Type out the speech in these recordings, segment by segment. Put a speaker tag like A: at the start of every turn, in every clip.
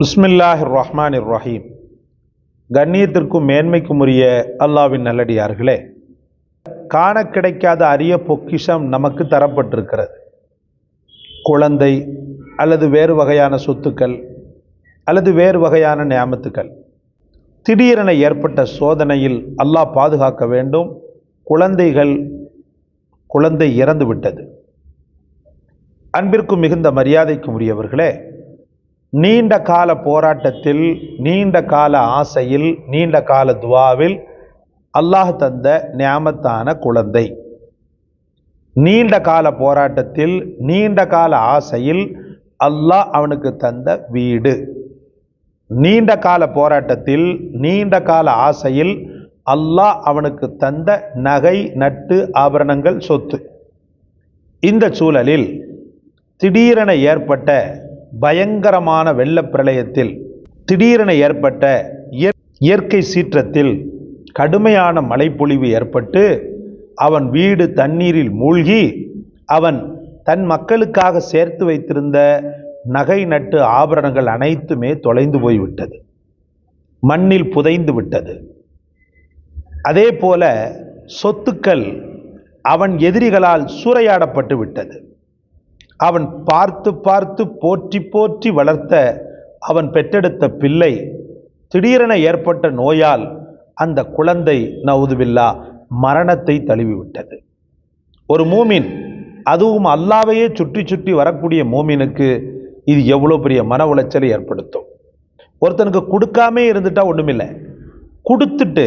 A: பிஸ்மில்லாஹ் ரஹ்மான் ரஹீம் கண்ணியத்திற்கும் மேன்மைக்கும் உரிய அல்லாவின் நல்லடியார்களே காண கிடைக்காத அரிய பொக்கிஷம் நமக்கு தரப்பட்டிருக்கிறது. குழந்தை அல்லது வேறு வகையான சொத்துக்கள் அல்லது வேறு வகையான நியமத்துக்கள். திடீரென ஏற்பட்ட சோதனையில் அல்லாஹ் பாதுகாக்க வேண்டும். குழந்தைகள் குழந்தை இறந்து விட்டது அன்பிற்கும் மிகுந்த மரியாதைக்கும் உரியவர்களே நீண்ட கால போராட்டத்தில் நீண்ட கால ஆசையில் நீண்ட கால துவாவில் அல்லாஹ் தந்த நியாமத்தான குழந்தை. நீண்ட கால போராட்டத்தில் நீண்ட கால ஆசையில் அல்லாஹ் அவனுக்கு தந்த வீடு. நீண்ட கால போராட்டத்தில் நீண்ட கால ஆசையில் அல்லாஹ் அவனுக்கு தந்த நகை நட்டு ஆபரணங்கள் சொத்து. இந்த சூழலில் திடீரென ஏற்பட்ட பயங்கரமான வெள்ளப்பிரளயத்தில் திடீரென ஏற்பட்ட இயற்கை சீற்றத்தில் கடுமையான மழைப்பொழிவு ஏற்பட்டு அவன் வீடு தண்ணீரில் மூழ்கி அவன் தன் மக்களுக்காக சேர்த்து வைத்திருந்த நகை நட்டு ஆபரணங்கள் அனைத்துமே தொலைந்து போய்விட்டது. மண்ணில் புதைந்து விட்டது. அதே போல சொத்துக்கள் அவன் எதிரிகளால் சூறையாடப்பட்டு விட்டது. அவன் பார்த்து பார்த்து போற்றி போற்றி வளர்த்த அவன் பெற்றெடுத்த பிள்ளை திடீரென ஏற்பட்ட நோயால் அந்த குழந்தை நவுதுவில்லா மரணத்தை தழுவிவிட்டது. ஒரு மூமின் அதுவும் அல்லாவையே சுற்றி சுற்றி வரக்கூடிய மூமினுக்கு இது எவ்வளோ பெரிய மன உளைச்சலை ஏற்படுத்தும். ஒருத்தனுக்கு கொடுக்காமே இருந்துட்டா ஒன்றுமில்லை கொடுத்துட்டு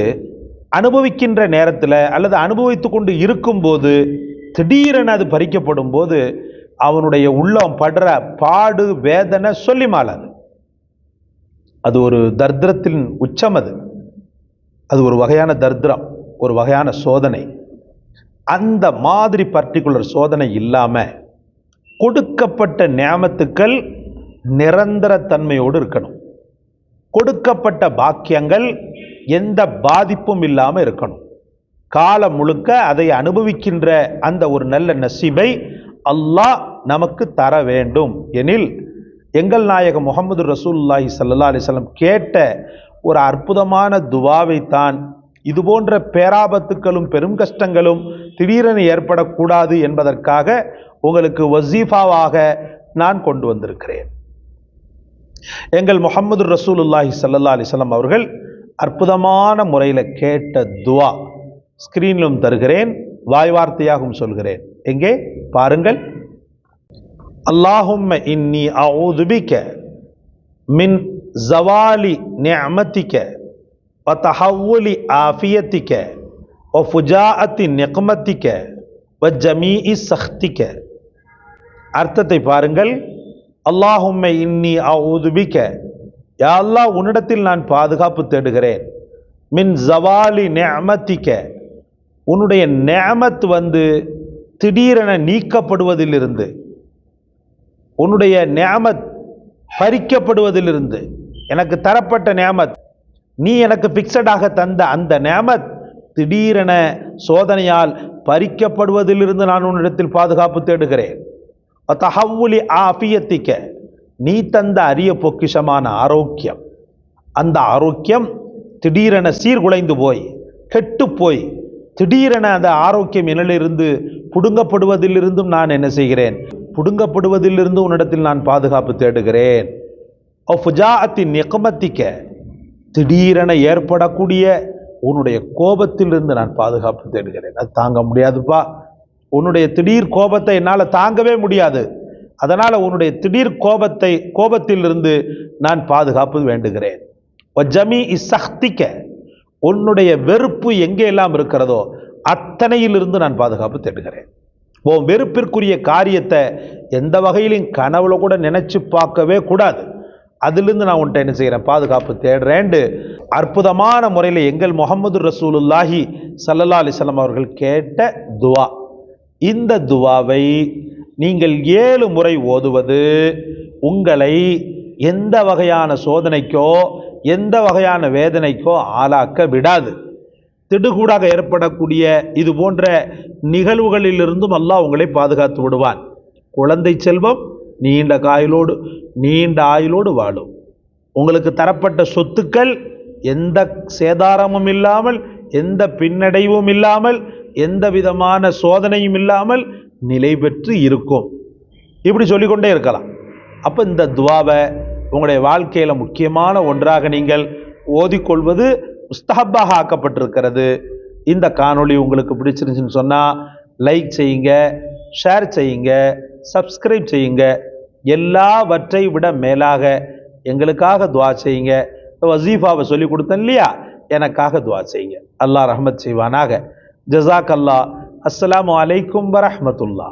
A: அனுபவிக்கின்ற நேரத்தில் அல்லது அனுபவித்து கொண்டு இருக்கும்போது திடீரென அது பறிக்கப்படும் போது அவனுடைய உள்ளம் படுற பாடு வேதனை சொல்லி மாலாது அது ஒரு தர்திரத்தின் உச்சம் அது. அது ஒரு வகையான தர்திரம் ஒரு வகையான சோதனை. அந்த மாதிரி பர்டிகுலர் சோதனை இல்லாமல் கொடுக்கப்பட்ட நியமத்துக்கள் நிரந்தர தன்மையோடு இருக்கணும். கொடுக்கப்பட்ட பாக்கியங்கள் எந்த பாதிப்பும் இல்லாமல் இருக்கணும். காலம் முழுக்க அதை அனுபவிக்கின்ற அந்த ஒரு நல்ல நசீபை அல்லாஹ் நமக்கு தர வேண்டும். எனில் எங்கள் நாயகம் முகமது ரசூல்லாஹி சல்லா அலைஹி கேட்ட ஒரு அற்புதமான துவாவை தான் இது போன்ற பேராபத்துக்களும் பெரும் கஷ்டங்களும் திடீரென ஏற்படக்கூடாது என்பதற்காக உங்களுக்கு வசீஃபாவாக நான் கொண்டு வந்திருக்கிறேன். எங்கள் முகமது ரசூலுல்லாஹி சல்லா அலைஹி அவர்கள் அற்புதமான முறையில் கேட்ட துவா. ஸ்க்ரீனிலும் தருகிறேன் வாய் வார்த்தையாகவும் சொல்கிறேன். எங்கே? பாருங்கள். அல்லாஹும் இன்னி அவுதுபிக்க மின் ஜவாலி நியமத்திக்க தஹவுலி ஆஃபியத்திக்க ஒ ஃபுஜாஅத்தி நெக்மத்திக்க வ ஜமீ சஹ்திக்க அர்த்தத்தை பாருங்கள். அல்லாஹும் இன்னி அவுதுபிக்க யா அல்லா உன்னிடத்தில் நான் பாதுகாப்பு தேடுகிறேன். மின் ஜவாலி நியமத்திக்க உன்னுடைய நேமத் வந்து திடீரென நீக்கப்படுவதிலிருந்து உன்னுடைய நியாமத் பறிக்கப்படுவதிலிருந்து எனக்கு தரப்பட்ட நியாமத் நீ எனக்கு பிக்சடாக தந்த அந்த நியாமத் திடீரென சோதனையால் பறிக்கப்படுவதிலிருந்து நான் உன்னிடத்தில் பாதுகாப்பு தேடுகிறேன். தகவுலி ஆஃபியத்திக்க நீ தந்த அரிய பொக்கிஷமான ஆரோக்கியம். அந்த ஆரோக்கியம் திடீரென சீர்குலைந்து போய் கெட்டு போய் திடீரென அந்த ஆரோக்கியம் என்னிலிருந்து புடுங்கப்படுவதிலிருந்தும் நான் என்ன செய்கிறேன்? புடுங்கப்படுவதிலிருந்து உன்னிடத்தில் நான் பாதுகாப்பு தேடுகிறேன். ஃபுஜாஅத்தின் நிகமத்திக்க திடீரென ஏற்படக்கூடிய உன்னுடைய கோபத்திலிருந்து நான் பாதுகாப்பு தேடுகிறேன். அது தாங்க முடியாதுப்பா. உன்னுடைய திடீர் கோபத்தை என்னால் தாங்கவே முடியாது. அதனால் உன்னுடைய திடீர் கோபத்தை கோபத்திலிருந்து நான் பாதுகாப்பு வேண்டுகிறேன். ஜமி இசக்திக்க உன்னுடைய வெறுப்பு எங்கே எல்லாம் இருக்கிறதோ அத்தனையிலிருந்து நான் பாதுகாப்பு தேடுகிறேன். உன் வெறுப்பிற்குரிய காரியத்தை எந்த வகையிலும் கனவுல கூட நினைச்சு பார்க்கவே கூடாது. அதுலேருந்து நான் உன்ட்ட என்ன செய்கிறேன் பாதுகாப்பு தேடுறேன்ட்டு அற்புதமான முறையில் எங்கள் முகமது ரசூலுல்லாஹி சல்லல்லா அலிஸ்லாம் அவர்கள் கேட்ட துவா. இந்த துவாவை நீங்கள் ஏழு முறை ஓதுவது உங்களை எந்த வகையான சோதனைக்கோ எந்த வகையான வேதனைக்கோ ஆளாக்க விடாது. திடுகூடாக ஏற்படக்கூடிய இது போன்ற நிகழ்வுகளிலிருந்தும் அல்லாஹ் உங்களை பாதுகாத்து விடுவான். குழந்தை செல்வம் நீண்ட காயிலோடு நீண்ட ஆயுளோடு வாழும். உங்களுக்கு தரப்பட்ட சொத்துக்கள் எந்த சேதாரமும் இல்லாமல் எந்த பின்னடைவும் இல்லாமல் எந்த விதமான சோதனையும் இல்லாமல் நிலை பெற்று இருக்கும். இப்படி சொல்லிக்கொண்டே இருக்கலாம். அப்போ இந்த துவாவை உங்களுடைய வாழ்க்கையில் முக்கியமான ஒன்றாக நீங்கள் ஓதிக்கொள்வது முஸ்தஹப்பாக ஆக்கப்பட்டிருக்கிறது. இந்த காணொளி உங்களுக்கு பிடிச்சிருந்துச்சுன்னு சொன்னால் லைக் செய்யுங்க ஷேர் செய்யுங்க சப்ஸ்கிரைப் செய்யுங்க. எல்லாவற்றை விட மேலாக எங்களுக்காக துவா செய்யுங்க. வசீஃபாவை சொல்லி கொடுத்தேன் இல்லையா? எனக்காக துவா செய்யுங்க. அல்லாஹ் ரஹமத் செய்வானாக. ஜசாக் அல்லா அஸ்லாம் வலைக்கும் வரமத்துல்லா